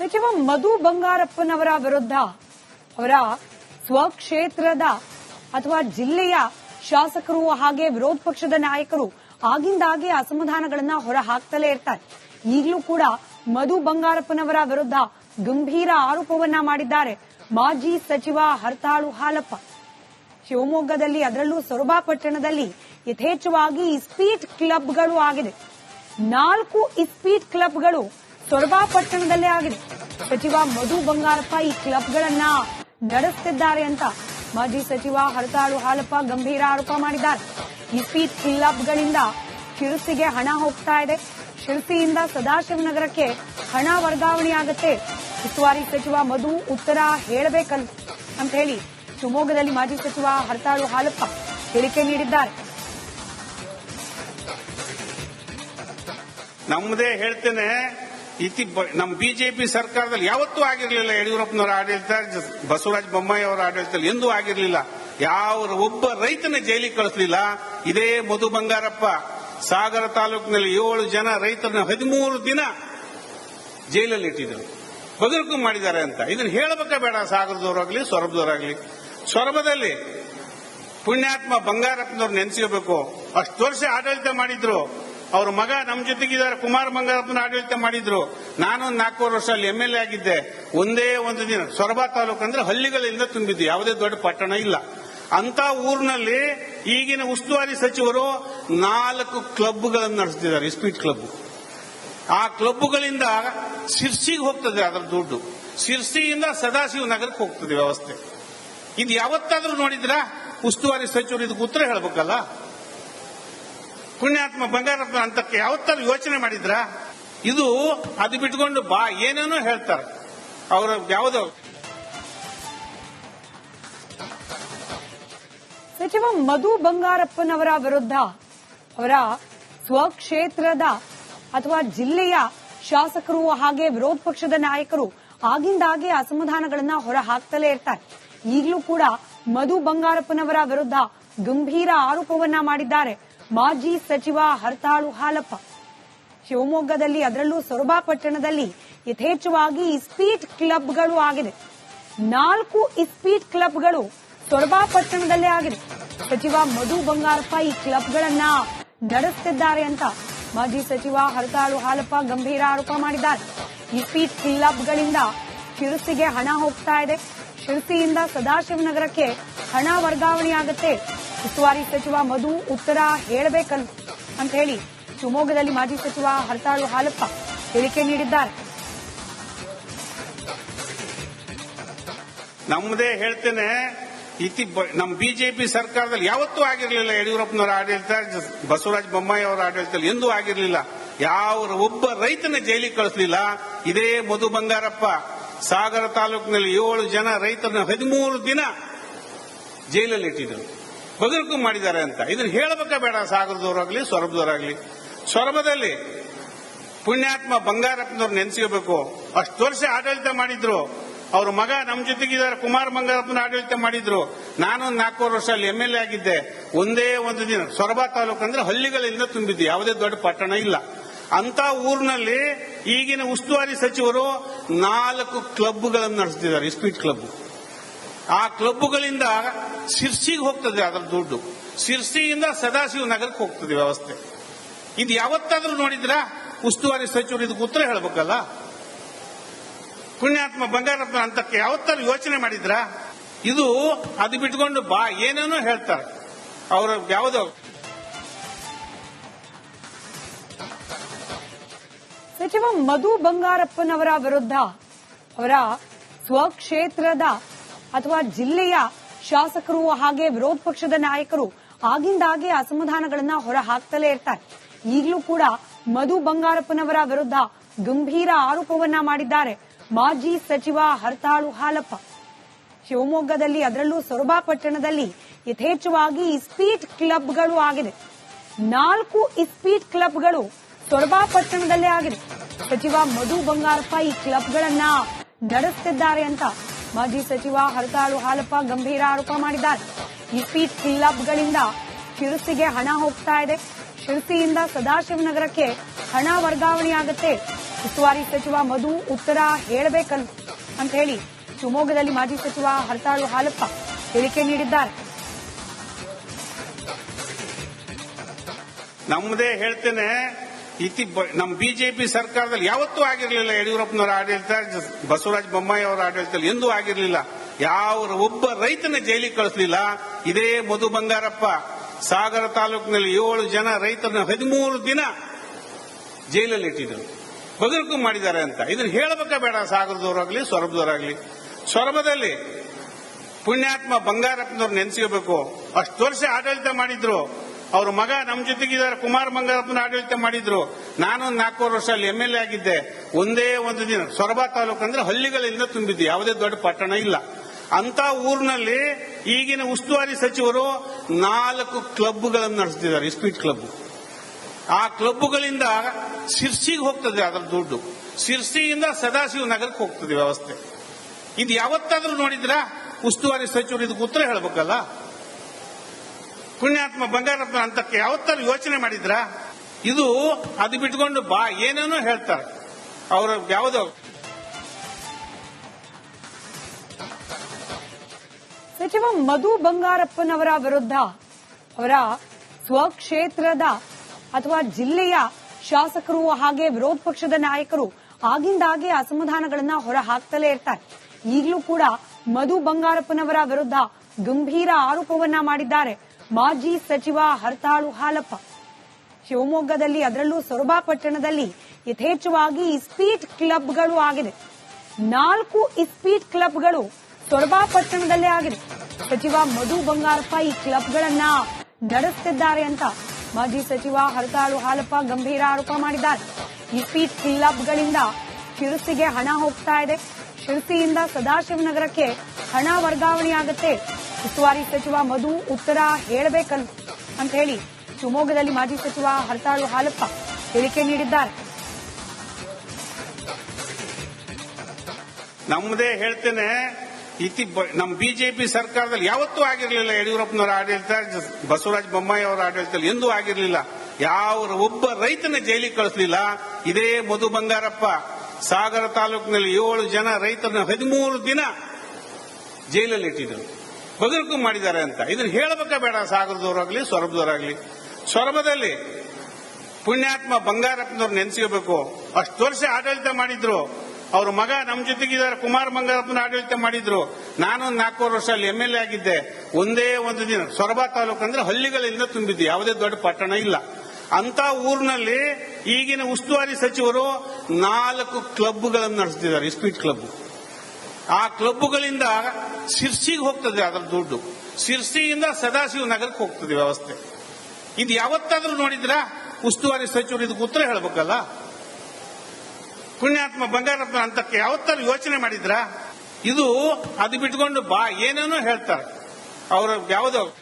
ಸಚಿವ ಮಧು ಬಂಗಾರಪ್ಪನವರ ವಿರುದ್ಧ ಅವರ ಸ್ವಕ್ಷೇತ್ರದ ಅಥವಾ ಜಿಲ್ಲೆಯ ಶಾಸಕರು ಹಾಗೆ ವಿರೋಧ ಪಕ್ಷದ ನಾಯಕರು ಆಗಿಂದಾಗೆ ಅಸಮಾಧಾನಗಳನ್ನ ಹೊರ ಹಾಕ್ತಲೇ ಇರ್ತಾರೆ. ಈಗಲೂ ಕೂಡ ಮಧು ಬಂಗಾರಪ್ಪನವರ ವಿರುದ್ಧ ಗಂಭೀರ ಆರೋಪವನ್ನ ಮಾಡಿದ್ದಾರೆ ಮಾಜಿ ಸಚಿವ ಹರ್ತಾಳು ಹಾಲಪ್ಪ. ಶಿವಮೊಗ್ಗದಲ್ಲಿ ಅದರಲ್ಲೂ ಸೊರಬ ಪಟ್ಟಣದಲ್ಲಿ ಯಥೇಚ್ಛವಾಗಿ ಇಸ್ಪೀಟ್ ಕ್ಲಬ್ಗಳು ಆಗಿದೆ. ನಾಲ್ಕು ಇಸ್ಪೀಟ್ ಕ್ಲಬ್ಗಳು ಸೊರಬ ಪಟ್ಟಣದಲ್ಲೇ ಆಗಿದೆ. ಸಚಿವ ಮಧು ಬಂಗಾರಪ್ಪ ಈ ಕ್ಲಬ್ಗಳನ್ನ ನಡೆಸುತ್ತಿದ್ದಾರೆ ಅಂತ ಮಾಜಿ ಸಚಿವ ಹರತಾಳು ಹಾಲಪ್ಪ ಗಂಭೀರ ಆರೋಪ ಮಾಡಿದ್ದಾರೆ. ಇಸ್ಪೀಟ್ ಕ್ಲಬ್ಗಳಿಂದ ಶಿರಸಿಗೆ ಹಣ ಹೋಗ್ತಾ ಇದೆ. ಶಿರಸಿಯಿಂದ ಸದಾಶಿವನಗರಕ್ಕೆ ಹಣ ವರ್ಗಾವಣೆ ಆಗುತ್ತೆ. ಉಸ್ತುವಾರಿ ಸಚಿವ ಮಧು ಉತ್ತರ ಹೇಳಬೇಕಲ್ಲ ಅಂತ ಹೇಳಿ ಶಿವಮೊಗ್ಗದಲ್ಲಿ ಮಾಜಿ ಸಚಿವ ಹರತಾಳು ಹಾಲಪ್ಪ ಹೇಳಿಕೆ ನೀಡಿದ್ದಾರೆ. ನಮ್ಮದೇ ಹೇಳ್ತೇನೆ ಇತಿ ನಮ್ಮ ಬಿಜೆಪಿ ಸರ್ಕಾರದಲ್ಲಿ ಯಾವತ್ತೂ ಆಗಿರಲಿಲ್ಲ ಯಡಿಯೂರಪ್ಪನವರ ಆಡಳಿತ ಬಸವರಾಜ ಬೊಮ್ಮಾಯಿ ಅವರ ಆಡಳಿತದಲ್ಲಿ ಎಂದೂ ಆಗಿರಲಿಲ್ಲ. ಯಾವ ಒಬ್ಬ ರೈತನ ಜೈಲಿಗೆ ಕಳಿಸಲಿಲ್ಲ. ಇದೇ ಮಧು ಬಂಗಾರಪ್ಪ, ಸಾಗರ ತಾಲೂಕಿನಲ್ಲಿ ಏಳು ಜನ ರೈತರನ್ನ ಹದಿಮೂರು ದಿನ ಜೈಲಲ್ಲಿ ಇಟ್ಟಿದ್ರು. ಬದುಕು ಮಾಡಿದ್ದಾರೆ ಅಂತ. ಇದನ್ನು ಹೇಳಬೇಕ ಬೇಡ ಸಾಗರದವರಾಗಲಿ ಸೊರಬದವರಾಗ್ಲಿ ಸೊರಬದಲ್ಲಿ ಪುಣ್ಯಾತ್ಮ ಬಂಗಾರಪ್ಪನವ್ರು ನೆನೆಸ್ಕೋಬೇಕು. ಅಷ್ಟು ವರ್ಷ ಆಡಳಿತ ಮಾಡಿದ್ರು. ಅವ್ರ ಮಗ ನಮ್ಮ ಜೊತೆಗಿದ್ದಾರೆ. ಕುಮಾರ್ ಬಂಗಾರಪ್ಪನ ಆಡಳಿತ ಮಾಡಿದ್ರು. ನಾನು ನಾಲ್ಕೂವರೆ ವರ್ಷ ಅಲ್ಲಿ ಎಲ್ ಎ ಆಗಿದ್ದೆ. ಒಂದೇ ಒಂದು ದಿನ. ಸೊರಬ ತಾಲೂಕು ಅಂದ್ರೆ ಹಳ್ಳಿಗಳಿಂದ ತುಂಬಿದ್ದು. ಯಾವುದೇ ದೊಡ್ಡ ಪಟ್ಟಣ ಇಲ್ಲ. ಅಂತ ಊರಿನಲ್ಲಿ ಈಗಿನ ಉಸ್ತುವಾರಿ ಸಚಿವರು ನಾಲ್ಕು ಕ್ಲಬ್ಗಳನ್ನು ನಡೆಸ್ತಿದ್ದಾರೆ. ಸ್ಪೀಡ್ ಕ್ಲಬ್ ಆ ಕ್ಲಬ್ಗಳಿಂದ ಶಿರ್ಸಿಗೆ ಹೋಗ್ತದೆ ಅದರ ದುಡ್ಡು. ಶಿರ್ಸಿಯಿಂದ ಸದಾಶಿವ ನಗರಕ್ಕೆ ಹೋಗ್ತದೆ ವ್ಯವಸ್ಥೆ. ಇದು ಯಾವತ್ತಾದ್ರೂ ನೋಡಿದ್ರ? ಉಸ್ತುವಾರಿ ಸಚಿವರು ಇದಕ್ಕೆ ಉತ್ತರ ಹೇಳಬೇಕಲ್ಲ? ಪುಣ್ಯಾತ್ಮ ಬಂಗಾರಪ್ಪ ಅಂತಕ್ಕೆ ಯಾವತ್ತಾದ್ರೂ ಯೋಚನೆ ಮಾಡಿದ್ರ? ಇದು ಅದು ಬಿಟ್ಕೊಂಡು ಬಾ, ಏನೇನೋ ಹೇಳ್ತಾರೆ. ಅವರು ಯಾವುದೋ. ಸಚಿವ ಮಧು ಬಂಗಾರಪ್ಪನವರ ವಿರುದ್ಧ, ಅವರ ಸ್ವಕ್ಷೇತ್ರದ ಅಥವಾ ಜಿಲ್ಲೆಯ ಶಾಸಕರು ಹಾಗೆ ವಿರೋಧ ಪಕ್ಷದ ನಾಯಕರು ಆಗಿಂದಾಗೆ ಅಸಮಾಧಾನಗಳನ್ನ ಹೊರ ಹಾಕ್ತಲೇ ಇರ್ತಾರೆ. ಈಗಲೂ ಕೂಡ ಮಧು ಬಂಗಾರಪ್ಪನವರ ವಿರುದ್ಧ ಗಂಭೀರ ಆರೋಪವನ್ನ ಮಾಡಿದ್ದಾರೆ. ಮಾಜಿ ಸಚಿವ ಹರ್ತಾಳು ಹಾಲಪ್ಪ. ಶಿವಮೊಗ್ಗದಲ್ಲಿ ಅದರಲ್ಲೂ ಸೊರಬ ಪಟ್ಟಣದಲ್ಲಿ ಯಥೇಚ್ಛವಾಗಿ ಇಸ್ಪೀಟ್ ಕ್ಲಬ್ಗಳು ಆಗಿದೆ ನಾಲ್ಕು ಇಸ್ಪೀಟ್ ಕ್ಲಬ್ಗಳು ಸೊರಬ ಪಟ್ಟಣದಲ್ಲೇ ಆಗಿದೆ ಸಚಿವ ಮಧು ಬಂಗಾರಪ್ಪ ಈ ಕ್ಲಬ್ಗಳನ್ನ ನಡೆಸುತ್ತಿದ್ದಾರೆ ಅಂತ ಮಾಜಿ ಸಚಿವ ಹರತಾಳು ಹಾಲಪ್ಪ ಗಂಭೀರ ಆರೋಪ ಮಾಡಿದ್ದಾರೆ. ಇಸ್ಪೀಟ್ ಕ್ಲಬ್ಗಳಿಂದ ಶಿರಸಿಗೆ ಹಣ ಹೋಗ್ತಾ ಇದೆ. ಶಿರಸಿಯಿಂದ ಸದಾಶಿವನಗರಕ್ಕೆ ಹಣ ವರ್ಗಾವಣೆ ಆಗುತ್ತೆ. ಉಸ್ತುವಾರಿ ಸಚಿವ ಮಧು ಉತ್ತರ ಹೇಳಬೇಕಲ್ಲ ಅಂತ ಹೇಳಿ ಶಿವಮೊಗ್ಗದಲ್ಲಿ ಮಾಜಿ ಸಚಿವ ಹರತಾಳು ಹಾಲಪ್ಪ ಹೇಳಿಕೆ ನೀಡಿದ್ದಾರೆ. ನಮ್ಮದೇ ಹೇಳ್ತೇನೆ, ಇತಿ ನಮ್ಮ ಬಿಜೆಪಿ ಸರ್ಕಾರದಲ್ಲಿ ಯಾವತ್ತೂ ಆಗಿರಲಿಲ್ಲ ಯಡಿಯೂರಪ್ಪನವರ ಆಡಳಿತ, ಬಸವರಾಜ ಬೊಮ್ಮಾಯಿ ಅವರ ಆಡಳಿತದಲ್ಲಿ ಎಂದೂ ಆಗಿರಲಿಲ್ಲ. ಯಾವ ಒಬ್ಬ ರೈತನ ಜೈಲಿಗೆ ಕಳಿಸಲಿಲ್ಲ. ಇದೇ ಮಧು ಬಂಗಾರಪ್ಪ, ಸಾಗರ ತಾಲೂಕಿನಲ್ಲಿ ಏಳು ಜನ ರೈತರನ್ನ ಹದಿಮೂರು ದಿನ ಜೈಲಲ್ಲಿ ಇಟ್ಟಿದ್ರು ಬದುಕು ಮಾಡಿದ್ದಾರೆ ಅಂತ. ಇದನ್ನ ಹೇಳಬೇಕ ಬೇಡ, ಸಾಗರದವರಾಗ್ಲಿ ಸೊರಬದವರಾಗ್ಲಿ ಸೊರಬದಲ್ಲಿ ಪುಣ್ಯಾತ್ಮ ಬಂಗಾರಪ್ಪನವ್ರು ನೆನೆಸ್ಕೋಬೇಕು. ಅಷ್ಟು ವರ್ಷ ಆಡಳಿತ ಮಾಡಿದ್ರು. ಅವ್ರ ಮಗ ನಮ್ಮ ಜೊತೆಗಿದ್ದಾರೆ, ಕುಮಾರ್ ಬಂಗಾರಪ್ಪನ ಆಡಳಿತ ಮಾಡಿದ್ರು. ನಾನು ನಾಲ್ಕೂವರೆ ವರ್ಷ ಅಲ್ಲಿ ಎಲ್ ಎ ಆಗಿದ್ದೆ. ಒಂದೇ ಒಂದು ದಿನ, ಸೊರಬ ತಾಲೂಕು ಅಂದ್ರೆ ಹಳ್ಳಿಗಳಿಂದ ತುಂಬಿದ್ದು, ಯಾವುದೇ ದೊಡ್ಡ ಪಟ್ಟಣ ಇಲ್ಲ. ಅಂತ ಊರಿನಲ್ಲಿ ಈಗಿನ ಉಸ್ತುವಾರಿ ಸಚಿವರು ನಾಲ್ಕು ಕ್ಲಬ್ಗಳನ್ನು ನಡೆಸ್ತಿದ್ದಾರೆ ಇಸ್ಪೀಟ್ ಕ್ಲಬ್. ಆ ಕ್ಲಬ್ಗಳಿಂದ ಶಿರ್ಸಿಗೆ ಹೋಗ್ತದೆ ಅದರ ದುಡ್ಡು. ಶಿರ್ಸಿಯಿಂದ ಸದಾಶಿವ ನಗರಕ್ಕೆ ಹೋಗ್ತದೆ ವ್ಯವಸ್ಥೆ. ಇದು ಯಾವತ್ತಾದ್ರೂ ನೋಡಿದ್ರ? ಉಸ್ತುವಾರಿ ಸಚಿವರು ಇದಕ್ಕೆ ಉತ್ತರ ಹೇಳಬೇಕಲ್ಲ? ಪುಣ್ಯಾತ್ಮ ಬಂಗಾರಪ್ಪ ಅಂತಕ್ಕೆ ಯಾವತ್ತಾದ್ರೂ ಯೋಚನೆ ಮಾಡಿದ್ರ? ಇದು ಅದು ಬಿಟ್ಕೊಂಡು ಬಾ, ಏನೇನೋ ಹೇಳ್ತಾರೆ. ಅವರ ಯಾವುದೋ ಸಚಿವ ಮಧು ಬಂಗಾರಪ್ಪನವರ ವಿರುದ್ಧ ಅವರ ಸ್ವಕ್ಷೇತ್ರದ ಅಥವಾ ಜಿಲ್ಲೆಯ ಶಾಸಕರು ಹಾಗೆ ವಿರೋಧ ಪಕ್ಷದ ನಾಯಕರು ಆಗಿಂದಾಗೆ ಅಸಮಾಧಾನಗಳನ್ನ ಹೊರ ಹಾಕ್ತಲೇ ಇರ್ತಾರೆ. ಈಗಲೂ ಕೂಡ ಮಧು ಬಂಗಾರಪ್ಪನವರ ವಿರುದ್ಧ ಗಂಭೀರ ಆರೋಪವನ್ನ ಮಾಡಿದ್ದಾರೆ ಮಾಜಿ ಸಚಿವ ಹರ್ತಾಳು ಹಾಲಪ್ಪ. ಶಿವಮೊಗ್ಗದಲ್ಲಿ ಅದರಲ್ಲೂ ಸೊರಬ ಪಟ್ಟಣದಲ್ಲಿ ಯಥೇಚ್ಛವಾಗಿ ಇಸ್ಪೀಟ್ ಕ್ಲಬ್ಗಳು ಆಗಿದೆ. ನಾಲ್ಕು ಇಸ್ಪೀಟ್ ಕ್ಲಬ್ಗಳು ಸೊರಬ ಪಟ್ಟಣದಲ್ಲೇ ಆಗಿದೆ. ಸಚಿವ ಮಧು ಬಂಗಾರಪ್ಪ ಈ ಕ್ಲಬ್ಗಳನ್ನ ನಡೆಸುತ್ತಿದ್ದಾರೆ ಅಂತ ಮಾಜಿ ಸಚಿವ ಹರತಾಳು ಹಾಲಪ್ಪ ಗಂಭೀರ ಆರೋಪ ಮಾಡಿದ್ದಾರೆ. ಇಸ್ಪೀಟ್ ಕ್ಲಬ್ಗಳಿಂದ ಶಿರಸಿಗೆ ಹಣ ಹೋಗ್ತಾ ಇದೆ. ಶಿರಸಿಯಿಂದ ಸದಾಶಿವನಗರಕ್ಕೆ ಹಣ ವರ್ಗಾವಣೆಯಾಗುತ್ತೆ ಉಸ್ತುವಾರಿ ಸಚಿವ ಮಧು ಉತ್ತರ ಹೇಳಬೇಕಲ್ಲ ಅಂತ ಹೇಳಿ ಶಿವಮೊಗ್ಗದಲ್ಲಿ ಮಾಜಿ ಸಚಿವ ಹರತಾಳು ಹಾಲಪ್ಪ ಹೇಳಿಕೆ ನೀಡಿದ್ದಾರೆ. ನಮ್ಮದೇ ಹೇಳ್ತೇನೆ ಇತಿ ನಮ್ಮ ಬಿಜೆಪಿ ಸರ್ಕಾರದಲ್ಲಿ ಯಾವತ್ತೂ ಆಗಿರಲಿಲ್ಲ ಯಡಿಯೂರಪ್ಪನವರ ಆಡಳಿತ ಬಸವರಾಜ ಬೊಮ್ಮಾಯಿ ಅವರ ಆಡಳಿತದಲ್ಲಿ ಎಂದೂ ಆಗಿರಲಿಲ್ಲ. ಯಾವ ಒಬ್ಬ ರೈತನ ಜೈಲಿಗೆ ಕಳಿಸಲಿಲ್ಲ. ಇದೇ ಮಧು ಬಂಗಾರಪ್ಪ, ಸಾಗರ ತಾಲೂಕಿನಲ್ಲಿ ಏಳು ಜನ ರೈತರನ್ನ ಹದಿಮೂರು ದಿನ ಜೈಲಲ್ಲಿ ಇಟ್ಟಿದ್ರು. ಬದುಕು ಮಾಡಿದ್ದಾರೆ ಅಂತ. ಇದನ್ನ ಹೇಳಬೇಕಾ ಬೇಡ, ಸಾಗರದವರಾಗಲಿ ಸೊರಬದವರಾಗ್ಲಿ ಸೊರಬದಲ್ಲಿ ಪುಣ್ಯಾತ್ಮ ಬಂಗಾರಪ್ಪನವ್ರು ನೆನೆಸ್ಕೋಬೇಕು ಅಷ್ಟು ವರ್ಷ ಆಡಳಿತ ಮಾಡಿದ್ರು. ಅವ್ರ ಮಗ ನಮ್ಮ ಜೊತೆಗಿದ್ದಾರೆ ಕುಮಾರ್ ಬಂಗಾರಪ್ಪನ ಆಡಳಿತ ಮಾಡಿದ್ರು. ನಾನು ನಾಲ್ಕೂವರೆ ವರ್ಷ ಅಲ್ಲಿ ಎಲ್ ಎ ಆಗಿದ್ದೆ. ಒಂದೇ ಒಂದು ದಿನ. ಸೊರಬ ತಾಲೂಕು ಅಂದ್ರೆ ಹಳ್ಳಿಗಳಿಂದ ತುಂಬಿದ್ದು. ಯಾವುದೇ ದೊಡ್ಡ ಪಟ್ಟಣ ಇಲ್ಲ. ಅಂತ ಊರಿನಲ್ಲಿ ಈಗಿನ ಉಸ್ತುವಾರಿ ಸಚಿವರು ನಾಲ್ಕು ಕ್ಲಬ್ಗಳನ್ನು ನಡೆಸ್ತಿದ್ದಾರೆ. ಇಸ್ಪೀಟ್ ಕ್ಲಬ್ ಆ ಕ್ಲಬ್ಗಳಿಂದ ಸಿರ್ಸಿಗೆ ಹೋಗ್ತದೆ ಅದರ ದುಡ್ಡು. ಸಿರ್ಸಿಯಿಂದ ಸದಾಶಿವ ನಗರಕ್ಕೆ ಹೋಗ್ತದೆ ವ್ಯವಸ್ಥೆ. ಇದು ಯಾವತ್ತಾದ್ರೂ ನೋಡಿದ್ರ? ಉಸ್ತುವಾರಿ ಸಚಿವರು ಇದಕ್ಕೆ ಉತ್ತರ ಹೇಳಬೇಕಲ್ಲ? ಪುಣ್ಯಾತ್ಮ ಬಂಗಾರಪ್ಪ ಅಂತಕ್ಕೆ ಯಾವತ್ತಾರು ಯೋಚನೆ ಮಾಡಿದ್ರ? ಇದು ಅದು ಬಿಟ್ಕೊಂಡು ಬಾ, ಏನೇನೋ ಹೇಳ್ತಾರೆ. ಅವರು ಯಾವುದೋ. ಸಚಿವ ಮಧು ಬಂಗಾರಪ್ಪನವರ ವಿರುದ್ಧ ಅವರ ಸ್ವಕ್ಷೇತ್ರದ ಅಥವಾ ಜಿಲ್ಲೆಯ ಶಾಸಕರು ಹಾಗೆ ವಿರೋಧ ಪಕ್ಷದ ನಾಯಕರು ಆಗಿಂದಾಗೆ ಅಸಮಾಧಾನಗಳನ್ನ ಹೊರ ಹಾಕ್ತಲೇ ಇರ್ತಾರೆ. ಈಗಲೂ ಕೂಡ ಮಧು ಬಂಗಾರಪ್ಪನವರ ವಿರುದ್ಧ ಗಂಭೀರ ಆರೋಪವನ್ನ ಮಾಡಿದ್ದಾರೆ. ಮಾಜಿ ಸಚಿವ ಹರತಾಳು ಹಾಲಪ್ಪ. ಶಿವಮೊಗ್ಗದಲ್ಲಿ ಅದರಲ್ಲೂ ಸೊರಬ ಪಟ್ಟಣದಲ್ಲಿ ಯಥೇಚ್ಛವಾಗಿ ಇಸ್ಪೀಟ್ ಕ್ಲಬ್ಗಳು ಆಗಿದೆ ನಾಲ್ಕು ಇಸ್ಪೀಟ್ ಕ್ಲಬ್ಗಳು ಸೊರಬ ಪಟ್ಟಣದಲ್ಲೇ ಆಗಿದೆ ಸಚಿವ ಮಧು ಬಂಗಾರಪ್ಪ ಈ ಕ್ಲಬ್ಗಳನ್ನ ನಡೆಸುತ್ತಿದ್ದಾರೆ ಅಂತ ಮಾಜಿ ಸಚಿವ ಹರತಾಳು ಹಾಲಪ್ಪ ಗಂಭೀರ ಆರೋಪ ಮಾಡಿದ್ದಾರೆ. ಇಸ್ಪೀಟ್ ಕ್ಲಬ್ಗಳಿಂದ ಶಿರಸಿಗೆ ಹಣ ಹೋಗ್ತಾ ಇದೆ. ಶಿರಸಿಯಿಂದ ಸದಾಶಿವನಗರಕ್ಕೆ ಹಣ ವರ್ಗಾವಣೆಯಾಗುತ್ತೆ ಉಸ್ತುವಾರಿ ಸಚಿವ ಮಧು ಉತ್ತರ ಹೇಳಬೇಕಲ್ಲ ಅಂತ ಹೇಳಿ ಶಿವಮೊಗ್ಗದಲ್ಲಿ ಮಾಜಿ ಸಚಿವ ಹರತಾಳು ಹಾಲಪ್ಪ ಹೇಳಿಕೆ ನೀಡಿದ್ದಾರೆ. ನಮ್ಮದೇ ಹೇಳ್ತೇನೆ, ಇತಿ ನಮ್ಮ ಬಿಜೆಪಿ ಸರ್ಕಾರದಲ್ಲಿ ಯಾವತ್ತೂ ಆಗಿರಲಿಲ್ಲ ಯಡಿಯೂರಪ್ಪನವರ ಆಡಳಿತ, ಬಸವರಾಜ ಬೊಮ್ಮಾಯಿ ಅವರ ಆಡಳಿತದಲ್ಲಿ ಎಂದೂ ಆಗಿರಲಿಲ್ಲ. ಯಾವ ಒಬ್ಬ ರೈತನ ಜೈಲಿಗೆ ಕಳಿಸಲಿಲ್ಲ. ಇದೇ ಮಧು ಬಂಗಾರಪ್ಪ, ಸಾಗರ ತಾಲೂಕಿನಲ್ಲಿ ಏಳು ಜನ ರೈತರನ್ನ ಹದಿಮೂರು ದಿನ ಜೈಲಲ್ಲಿ ಇಟ್ಟಿದ್ರು ಬದುಕು ಮಾಡಿದ್ದಾರೆ ಅಂತ. ಇದನ್ನ ಹೇಳಬೇಕ ಬೇಡ, ಸಾಗರದವರಾಗ್ಲಿ ಸೊರಬದವರಾಗ್ಲಿ ಸೊರಬದಲ್ಲಿ ಪುಣ್ಯಾತ್ಮ ಬಂಗಾರಪ್ಪನವ್ರು ನೆನೆಸ್ಕೋಬೇಕು. ಅಷ್ಟು ವರ್ಷ ಆಡಳಿತ ಮಾಡಿದ್ರು. ಅವ್ರ ಮಗ ನಮ್ಮ ಜೊತೆಗಿದ್ದಾರೆ, ಕುಮಾರ್ ಬಂಗಾರಪ್ಪನ ಆಡಳಿತ ಮಾಡಿದ್ರು. ನಾನು ನಾಲ್ಕೂವರೆ ವರ್ಷ ಅಲ್ಲಿ ಎಲ್ ಎ ಆಗಿದ್ದೆ. ಒಂದೇ ಒಂದು ದಿನ, ಸೊರಬ ತಾಲೂಕು ಅಂದ್ರೆ ಹಳ್ಳಿಗಳಿಂದ ತುಂಬಿದ್ದು, ಯಾವುದೇ ದೊಡ್ಡ ಪಟ್ಟಣ ಇಲ್ಲ. ಅಂತ ಊರಿನಲ್ಲಿ ಈಗಿನ ಉಸ್ತುವಾರಿ ಸಚಿವರು ನಾಲ್ಕು ಕ್ಲಬ್ಗಳನ್ನು ನಡೆಸ್ತಿದ್ದಾರೆ ಇಸ್ಪೀಟ್ ಕ್ಲಬ್. ಆ ಕ್ಲಬ್ಗಳಿಂದ ಸಿರ್ಸಿಗೆ ಹೋಗ್ತದೆ ಅದರ ದುಡ್ಡು. ಶಿರ್ಸಿಯಿಂದ ಸದಾಶಿವ ನಗರಕ್ಕೆ ಹೋಗ್ತದೆ ವ್ಯವಸ್ಥೆ. ಇದು ಯಾವತ್ತಾದ್ರೂ ನೋಡಿದ್ರ? ಉಸ್ತುವಾರಿ ಸಚಿವರು ಇದಕ್ಕೆ ಉತ್ತರ ಹೇಳಬೇಕಲ್ಲ? ಪುಣ್ಯಾತ್ಮ ಬಂಗಾರಪ್ಪ ಅಂತಕ್ಕೆ ಯಾವತ್ತಾದ್ರೂ ಯೋಚನೆ ಮಾಡಿದ್ರ? ಇದು ಅದು ಬಿಟ್ಕೊಂಡು ಬಾ, ಏನೇನೋ ಹೇಳ್ತಾರೆ. ಅವರು ಯಾವುದೋ